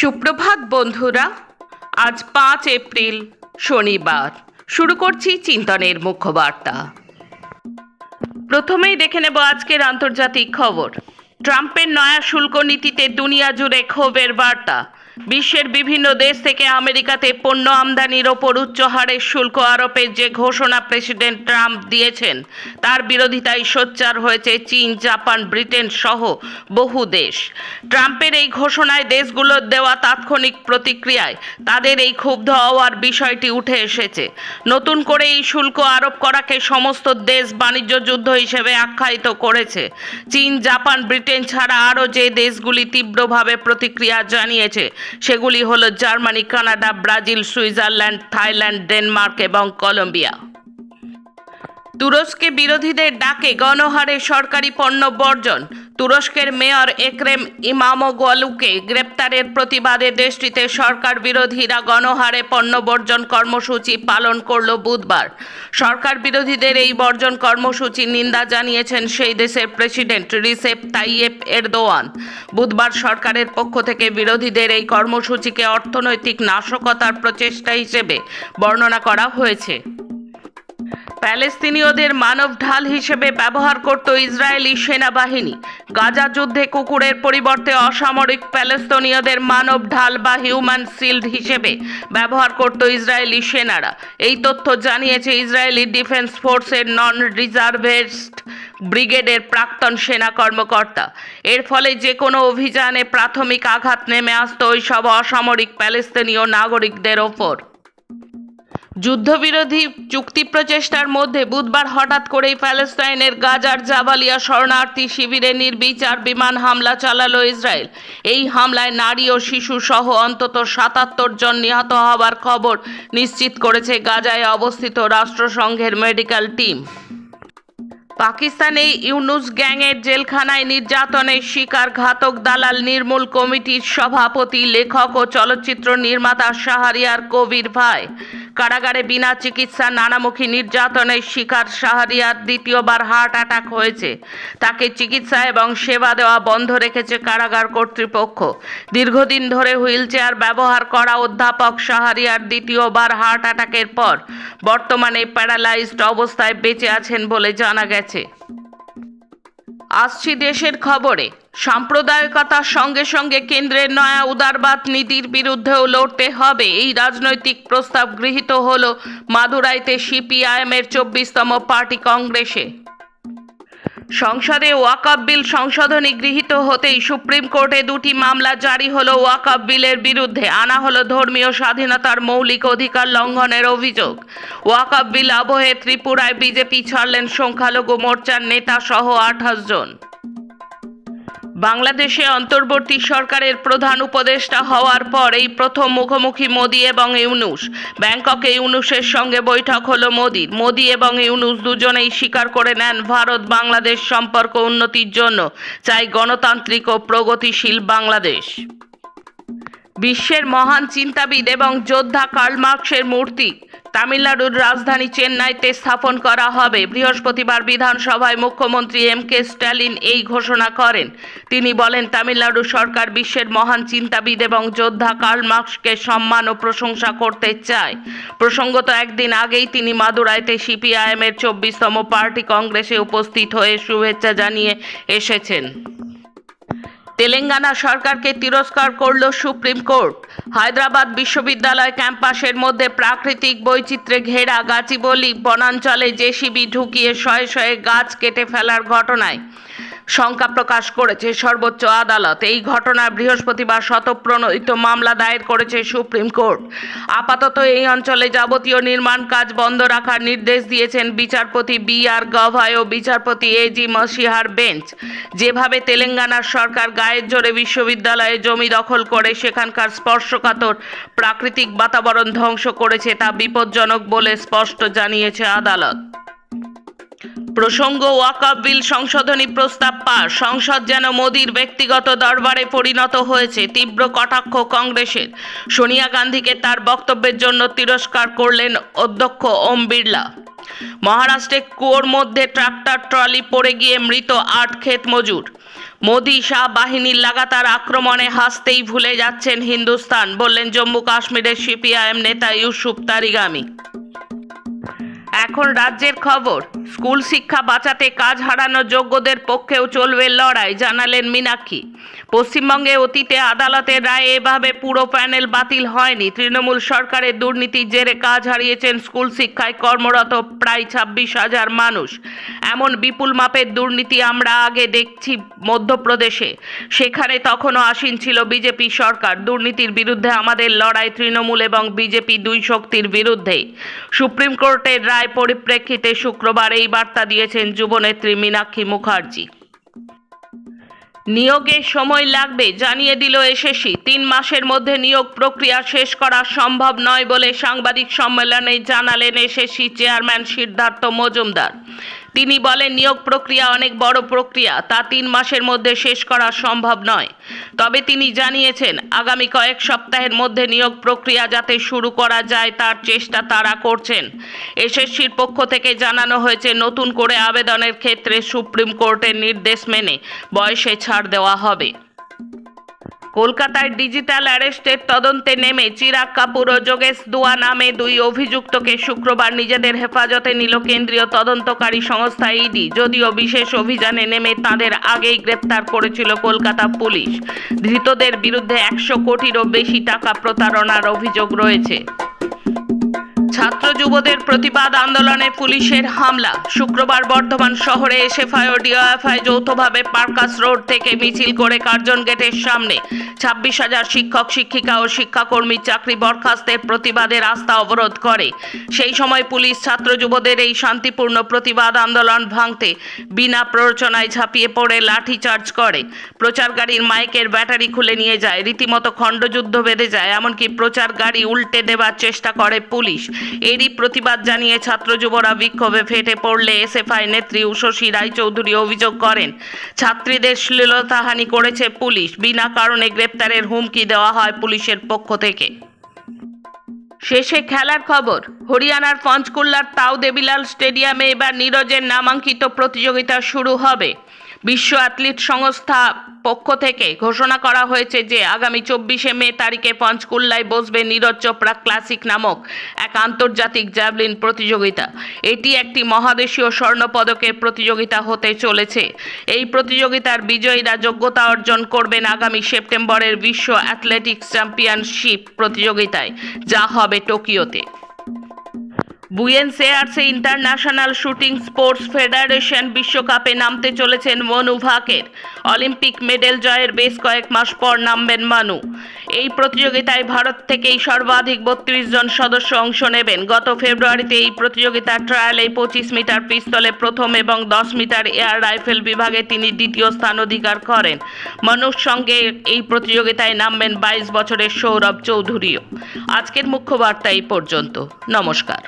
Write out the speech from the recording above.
সুপ্রভাত বন্ধুরা, আজ পাঁচ এপ্রিল, শনিবার। শুরু করছি চিন্তনের মুখ্য বার্তা প্রথমেই দেখে নেব আজকের আন্তর্জাতিক খবর। ট্রাম্পের নয়া শুল্ক নীতিতে দুনিয়া জুড়ে ক্ষোভের বার্তা। বিশ্বের বিভিন্ন দেশ থেকে আমেরিকাতে পণ্য আমদানির ওপর উচ্চ হারের শুল্ক আরোপের যে ঘোষণা প্রেসিডেন্ট ট্রাম্প দিয়েছেন, তার বিরোধিতায় সোচ্চার হয়েছে চীন, জাপান, ব্রিটেন সহ বহু দেশ। ট্রাম্পের এই ঘোষণায় দেশগুলোর দেওয়া তাৎক্ষণিক প্রতিক্রিয়ায় তাদের এই ক্ষুব্ধ হওয়ার বিষয়টি উঠে এসেছে। নতুন করে এই শুল্ক আরোপ করাকে সমস্ত দেশ বাণিজ্য যুদ্ধ হিসেবে আখ্যায়িত করেছে। চীন, জাপান, ব্রিটেন ছাড়া আরও যে দেশগুলি তীব্রভাবে প্রতিক্রিয়া জানিয়েছে সেগুলি হলো Germany Canada Brazil Switzerland Thailand Denmark এবং কলম্বিয়া। তুরস্কে বিরোধীদের ডাকে গণহারে সরকারি পণ্য বর্জন। তুরস্কের মেয়র একরেম ইমামোগলুকে গ্রেপ্তারের প্রতিবাদে দেশটিতে সরকার বিরোধীরা গণহারে পণ্য বর্জন কর্মসূচি পালন করল বুধবার। সরকার বিরোধীদের এই বর্জন কর্মসূচির নিন্দা জানিয়েছেন সেই দেশের প্রেসিডেন্ট রিসেপ তাইয়েপ এরদোয়ান। বুধবার সরকারের পক্ষ থেকে বিরোধীদের এই কর্মসূচিকে অর্থনৈতিক নাশকতার প্রচেষ্টা হিসেবে বর্ণনা করা হয়েছে। প্যালেস্তিনীয়দের মানব ঢাল হিসেবে ব্যবহার করত ইসরায়েলি সেনাবাহিনী। গাজা যুদ্ধে কুকুরের পরিবর্তে অসামরিক প্যালেস্তিনীয়দের মানব ঢাল বা হিউম্যান শিল্ড হিসেবে ব্যবহার করত ইসরায়েলি সেনারা। এই তথ্য জানিয়েছে ইসরায়েলি ডিফেন্স ফোর্সের নন রিজার্ভেস্ট ব্রিগেডের প্রাক্তন সেনা কর্মকর্তা। এর ফলে যে কোনো অভিযানে প্রাথমিক আঘাত নেমে আসতো ওই সব অসামরিক প্যালেস্তিনীয় নাগরিকদের ওপর। যুদ্ধবিরোধী চুক্তি প্রচেষ্টার মধ্যে বুধবার হঠাৎ করেই প্যালেস্তাইনের গাজার জাবালিয়া শরণার্থী শিবিরে নির্বিচার বিমান হামলা চালালো ইসরায়েল। এই হামলায় নারী ও শিশু সহ অন্তত সাতাত্তর জন নিহত হওয়ার খবর নিশ্চিত করেছে গাজায় অবস্থিত রাষ্ট্রসংঘের মেডিকেল টিম। পাকিস্তানে ইউনুস গ্যাংয়ের জেলখানায় নির্যাতনের শিকার ঘাতক দালাল নির্মূল কমিটির সভাপতি, লেখক ও চলচ্চিত্র নির্মাতা শাহরিয়ার কবির ভাই। কারাগারে বিনা চিকিৎসা নানামুখী নির্যাতনের শিকার শাহরিয়ার দ্বিতীয়বার হার্ট অ্যাটাক হয়েছে। তাকে চিকিৎসা এবং সেবা দেওয়া বন্ধ রেখেছে কারাগার কর্তৃপক্ষ। দীর্ঘদিন ধরে হুইলচেয়ার ব্যবহার করা অধ্যাপক শাহরিয়ার দ্বিতীয়বার হার্ট অ্যাটাকের পর বর্তমানে প্যারালাইজড অবস্থায় বেঁচে আছেন বলে জানা গেছে। আসছি দেশের খবরে। সাম্প্রদায়িকতার সঙ্গে সঙ্গে কেন্দ্রের নয়া উদারবাদ নীতির বিরুদ্ধেও লড়তে হবে। এই রাজনৈতিক প্রস্তাব গৃহীত হল মাদুরাইতে সিপিআইএমের চব্বিশতম পার্টি কংগ্রেসে। সংসদে ওয়াকআপ বিল সংশোধনী গৃহীত হতেই সুপ্রিম কোর্টে দুটি মামলা জারি হলো ওয়াকআপ বিলের বিরুদ্ধে। আনা হলো ধর্মীয় স্বাধীনতার মৌলিক অধিকার লঙ্ঘনের অভিযোগ। ওয়াকআপ বিল আবহে ত্রিপুরায় বিজেপি ছাড়লেন সংখ্যালঘু মোর্চার নেতা সহ আঠাশ জন। বাংলাদেশে অন্তর্বর্তী সরকারের প্রধান উপদেষ্টা হওয়ার পর এই প্রথম মুখোমুখি মোদি এবং ইউনুস। ব্যাংককে ইউনুসের সঙ্গে বৈঠক হলো মোদির। মোদি এবং ইউনুস দুজনেই স্বীকার করে নেন ভারত বাংলাদেশ সম্পর্ক উন্নতির জন্য। চাই গণতান্ত্রিক ও প্রগতিশীল বাংলাদেশ। বিশ্বের মহান চিন্তাবিদ এবং যোদ্ধা কার্ল মার্কসের মূর্তি তামিলনাড়ুর রাজধানী চেন্নাইতে স্থাপন করা হবে। বৃহস্পতিবার বিধানসভায় মুখ্যমন্ত্রী এম কে স্ট্যালিন এই ঘোষণা করেন। তিনি বলেন, তামিলনাড়ু সরকার বিশ্বের মহান চিন্তাবিদ এবং যোদ্ধা কার্ল মার্কসকে সম্মান ও প্রশংসা করতে চায়। প্রসঙ্গত, একদিন আগেই তিনি মাদুরাইতে সিপিআইএমের চব্বিশতম পার্টি কংগ্রেসে উপস্থিত হয়ে শুভেচ্ছা জানিয়ে এসেছেন। তেলেঙ্গানা সরকারকে তিরস্কার করল সুপ্রিম কোর্ট। হায়দ্রাবাদ বিশ্ববিদ্যালয় ক্যাম্পাসের মধ্যে প্রাকৃতিক বৈচিত্র্যে ঘেরা গাছিবলি, বনাঞ্চলে জেসিবি ঢুকিয়ে শয়ে শয়ে গাছ কেটে ফেলার ঘটনায়। শঙ্কা প্রকাশ করেছে সর্বোচ্চ আদালত। এই ঘটনায় বৃহস্পতিবার শতপ্রণোদিত মামলা দায়ের করেছে সুপ্রিম কোর্ট। আপাতত এই অঞ্চলে যাবতীয় নির্মাণ কাজ বন্ধ রাখার নির্দেশ দিয়েছেন বিচারপতি বি আর গভাই ও বিচারপতি এ জি মসিহার বেঞ্চ। যেভাবে তেলেঙ্গানার সরকার গায়ের জোরে বিশ্ববিদ্যালয়ে জমি দখল করে সেখানকার স্পর্শকাতর প্রাকৃতিক বাতাবরণ ধ্বংস করেছে তা বিপজ্জনক বলে স্পষ্ট জানিয়েছে আদালত। প্রসঙ্গ ওয়াকআপ বিল সংশোধনী প্রস্তাব পাস। সংসদ যেন মোদির ব্যক্তিগত দরবারে পরিণত হয়েছে তীব্র কটাক্ষ কংগ্রেসের। সোনিয়া গান্ধীকে তার বক্তব্যের জন্য তিরস্কার করলেন অধ্যক্ষ ওম বিড়লা। মহারাষ্ট্রে কুয়োর মধ্যে ট্রাক্টর, ট্রলি পড়ে গিয়ে মৃত আট ক্ষেত মজুর। মোদি শাহ বাহিনীর লাগাতার আক্রমণে হাসতেই ভুলে যাচ্ছেন হিন্দুস্তান, বললেন জম্মু কাশ্মীরের সিপিআইএম নেতা ইউসুফ তারিগামি। এখন রাজ্যের খবর, স্কুল শিক্ষা বাঁচাতে কাজ হারানো যোগ্যদের পক্ষেও চলবে লড়াই, জানালেন মীনাক্ষী। পশ্চিমবঙ্গে অতীতে আদালতের রায়ে এভাবে পুরো প্যানেল বাতিল হয়নি। তৃণমূল সরকারের দুর্নীতির জেরে কাজ হারিয়েছেন স্কুল শিক্ষায় কর্মরত প্রায় ছাব্বিশ হাজার মানুষ। এমন বিপুল মাপের দুর্নীতি আমরা আগে দেখছি মধ্যপ্রদেশে। সেখানে তখনও আসীন ছিল বিজেপি সরকার। দুর্নীতির বিরুদ্ধে আমাদের লড়াই তৃণমূল এবং বিজেপি দুই শক্তির বিরুদ্ধে সুপ্রিম কোর্টের রায় পরিপ্রেক্ষিতে শুক্রবার এই বার্তা দিয়েছেন যুবনেত্রী মীনাক্ষী মুখার্জি। নিয়োগে সময় লাগবে জানিয়ে দিল এসএসসি। তিন মাসের মধ্যে নিয়োগ প্রক্রিয়া শেষ করা সম্ভব নয় বলে সাংবাদিক সম্মেলনে জানালেন এসএসসি চেয়ারম্যান সিদ্ধার্থ মজুমদার। তিনি বলেন, নিয়োগ প্রক্রিয়া অনেক বড় প্রক্রিয়া, তা তিন মাসের মধ্যে শেষ করা সম্ভব নয়। তবে তিনি জানিয়েছেন, আগামী কয়েক সপ্তাহের মধ্যে নিয়োগ প্রক্রিয়া যাতে শুরু করা যায় তার চেষ্টা তারা করছেন। এসএসসির পক্ষ থেকে জানানো হয়েছে, নতুন করে আবেদনের ক্ষেত্রে সুপ্রিম কোর্টের নির্দেশ মেনে বয়সে ছাড় দেওয়া হবে। কলকাতায় ডিজিটাল অ্যারেস্টের তদন্তে নেমে চিরাগ কাপুর ও যোগেশ দুয়া নামে দুই অভিযুক্তকে শুক্রবার নিজেদের হেফাজতে নিল কেন্দ্রীয় তদন্তকারী সংস্থা ইডি। যদিও বিশেষ অভিযানে নেমে তাদের আগেই গ্রেপ্তার করেছিল কলকাতা পুলিশ। ধৃতদের বিরুদ্ধে একশো কোটিরও বেশি টাকা প্রতারণার অভিযোগ রয়েছে। ছাত্র যুবদের প্রতিবাদ আন্দোলনে পুলিশের হামলা। শুক্রবার বর্ধমান শহরে এসএফআই ও ডিওএফআই যৌথভাবে পার্কাস রোড থেকে মিছিল করে কার্জন গেটের সামনে ছাব্বিশ হাজার শিক্ষক, শিক্ষিকা ও শিক্ষাকর্মী চাকরি বরখাস্তের প্রতিবাদে রাস্তা অবরোধ করে। সেই সময় পুলিশ ছাত্র যুবদের এই শান্তিপূর্ণ প্রতিবাদ আন্দোলন ভাঙতে বিনা প্ররোচনায় ঝাঁপিয়ে পড়ে, লাঠিচার্জ করে। প্রচার গাড়ির মাইকের ব্যাটারি খুলে নিয়ে যায়, রীতিমতো খণ্ডযুদ্ধ বেঁধে যায়, এমনকি প্রচার গাড়ি উল্টে দেবার চেষ্টা করে পুলিশ। এরই প্রতিবাদ জানিয়ে ছাত্র যুবরা বিক্ষোভে ফেটে পড়লে এসএফআই নেত্রী উষসী রায়চৌধুরী অভিযোগ করেন, ছাত্রীদের শ্লীলতাহানি করেছে পুলিশ, বিনা কারণে গ্রেপ্তারের হুমকি দেওয়া হয় পুলিশের পক্ষ থেকে। শেষে খেলার খবর, হরিয়ানার পঞ্চকুল্লার তাও দেবিলাল স্টেডিয়ামে এবার নীরজের নামাঙ্কিত প্রতিযোগিতা শুরু হবে। বিশ্ব অ্যাথলিট সংস্থা পক্ষ থেকে ঘোষণা করা হয়েছে যে আগামী চব্বিশে মে তারিখে পঞ্চকুল্লায় বসবে নীরজ চোপড়া ক্লাসিক নামক এক আন্তর্জাতিক জ্যাভলিন প্রতিযোগিতা। এটি একটি মহাদেশীয় স্বর্ণপদকের প্রতিযোগিতা হতে চলেছে। এই প্রতিযোগিতার বিজয়ীরা যোগ্যতা অর্জন করবেন আগামী সেপ্টেম্বরের বিশ্ব অ্যাথলেটিক্স চ্যাম্পিয়নশিপ প্রতিযোগিতায়, যা হবে টোকিওতে। বুয়েন্স এয়ার্সে ইন্টারন্যাশনাল শুটিং স্পোর্টস ফেডারেশন বিশ্বকাপে নামতে চলেছেন মনু ভাকের। অলিম্পিক মেডেল জয়ের বেশ কয়েক মাস পর নামবেন মানু। এই প্রতিযোগিতায় ভারত থেকেই সর্বাধিক বত্রিশ জন সদস্য অংশ নেবেন। গত ফেব্রুয়ারিতে এই প্রতিযোগিতার ট্রায়ালে পঁচিশ মিটার পিস্তলে প্রথম এবং দশ মিটার এয়ার রাইফেল বিভাগে তিনি দ্বিতীয় স্থান অধিকার করেন। মনুর সঙ্গে এই প্রতিযোগিতায় নামবেন বাইশ বছরের সৌরভ চৌধুরীও। আজকের মুখ্য বার্তা এই পর্যন্ত। নমস্কার।